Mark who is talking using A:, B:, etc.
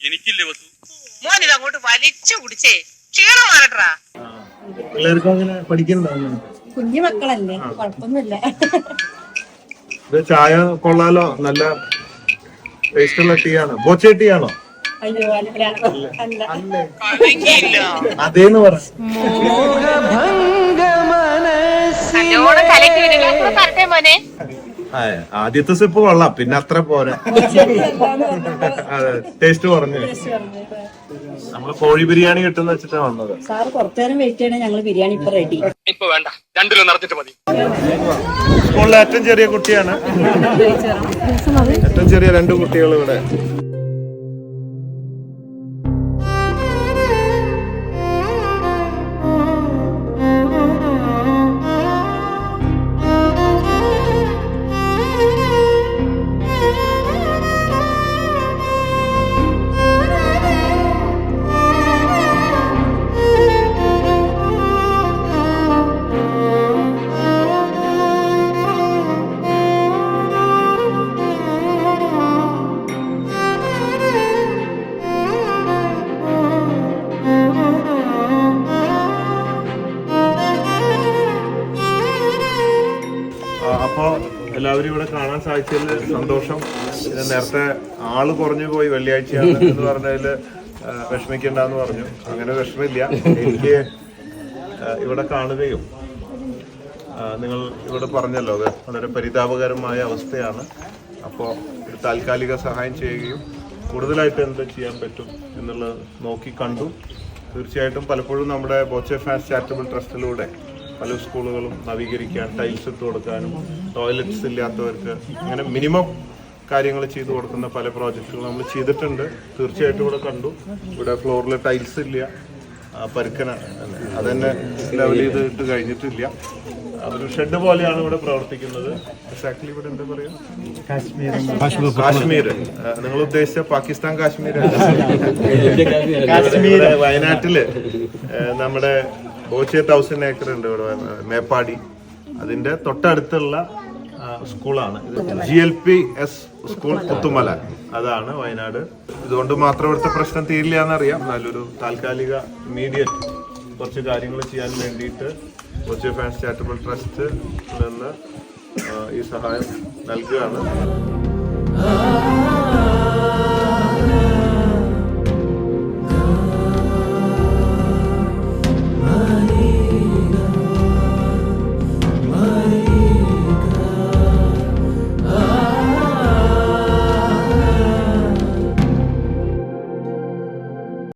A: എനിക്കില്ലേ വസു
B: മോനിത് അങ്ങോട്ട് വലിച്ചു കുടിച്ചേ. ക്ഷീണം മാറട്ടാ
C: പിള്ളേർക്കും അങ്ങനെ പഠിക്കണ്ടാവും
D: കുഞ്ഞു മക്കളല്ലേ കുഴപ്പമൊന്നുമില്ല.
C: ഇത് ചായ കൊള്ളാലോ? നല്ല ടേസ്റ്റുള്ള ടീ ആണ്? ബോച്ചെ ടീ ആണോ?
D: അയ്യോ അല്ല. അല്ല.
C: അതേന്ന് പറ.
B: മോനെ.
C: ആദ്യത്തെ സിപ്പ് കൊള്ളാം. പിന്നെ അത്ര പോരെ. അതെ ടേസ്റ്റ് കുറഞ്ഞു. നമ്മൾ കോഴി ബിരിയാണി കിട്ടുന്ന വെച്ചിട്ടാണ് വന്നത്.
D: സാർ കുറച്ചു നേരം വെയിറ്റ് ചെയ്യണേ ഞങ്ങൾ ബിരിയാണി ഇപ്പൊ റെഡി
A: ഇപ്പൊ വേണ്ട. രണ്ടിലും നിറച്ചിട്ട് മതി.
C: സ്കൂളിലെ ഏറ്റവും ചെറിയ കുട്ടിയാണ്. ഏറ്റവും ചെറിയ രണ്ട് കുട്ടികൾ ഇവിടെ. ആ, അപ്പോ എല്ലാവരും ഇവിടെ കാണാൻ സാധിച്ചതിൽ സന്തോഷം. ഇത് നേരത്തെ ആൾ കുറഞ്ഞു പോയി വെള്ളിയാഴ്ചയാണ് എന്ന് പറഞ്ഞതിൽ ആ, വിഷമിക്കണ്ടെന്ന് പറഞ്ഞു. അങ്ങനെ വിഷമില്ല. എനിക്ക് ഇവിടെ കാണുകയും നിങ്ങൾ ഇവിടെ പറഞ്ഞല്ലോ അത് വളരെ പരിതാപകരമായ അവസ്ഥയാണ്. അപ്പോൾ ഒരു താൽക്കാലിക സഹായം ചെയ്യുകയും കൂടുതലായിട്ട് എന്ത് ചെയ്യാൻ പറ്റും എന്നുള്ളത് നോക്കി കണ്ടു. തീർച്ചയായിട്ടും പലപ്പോഴും നമ്മുടെ ബോച്ചെ ഫാൻസ് ചാരിറ്റബിൾ ട്രസ്റ്റിലൂടെ പല സ്കൂളുകളും നവീകരിക്കാൻ ടൈൽസ് ഇട്ട് കൊടുക്കാനും ടോയ്ലറ്റ്സ് ഇല്ലാത്തവർക്ക് അങ്ങനെ മിനിമം കാര്യങ്ങൾ ചെയ്തു കൊടുക്കുന്ന പല പ്രോജക്റ്റുകളും നമ്മൾ ചെയ്തിട്ടുണ്ട്. തീർച്ചയായിട്ടും ഇവിടെ കണ്ടു. ഇവിടെ ഫ്ലോറിൽ ടൈൽസ് ഇല്ല. പരുക്കന. തന്നെ. അതന്നെ ലെവൽ ചെയ്തിട്ട് കഴിഞ്ഞിട്ടില്ല. അതൊരു ഷെഡ് പോലെയാണ് ഇവിടെ പ്രവർത്തിക്കുന്നത്. എക്സാക്ട്ലി ഇവിടെ എന്താ പറയുക കാശ്മീർ. നിങ്ങൾ ഉദ്ദേശിച്ച പാകിസ്ഥാൻ കാശ്മീർ വയനാട്ടിൽ നമ്മുടെ ബോച്ചെ തൗസൻഡ് ഏക്കർ ഉണ്ട് ഇവിടെ മേപ്പാടി. അതിന്റെ തൊട്ടടുത്തുള്ള സ്കൂളാണ്. G L P S school Puthumala. അതാണ് വയനാട്. ഇതുകൊണ്ട് മാത്രം ഇവിടുത്തെ പ്രശ്നം തീരില്ല എന്നറിയാം. നല്ലൊരു താൽക്കാലിക ഇമ്മീഡിയറ്റ് കുറച്ച് കാര്യങ്ങൾ ചെയ്യാൻ വേണ്ടിയിട്ട് കൊച്ചി ഫാൻസ് ചാരിറ്റബിൾ ട്രസ്റ്റ് നിന്ന് ഈ സഹായം നൽകുകയാണ്.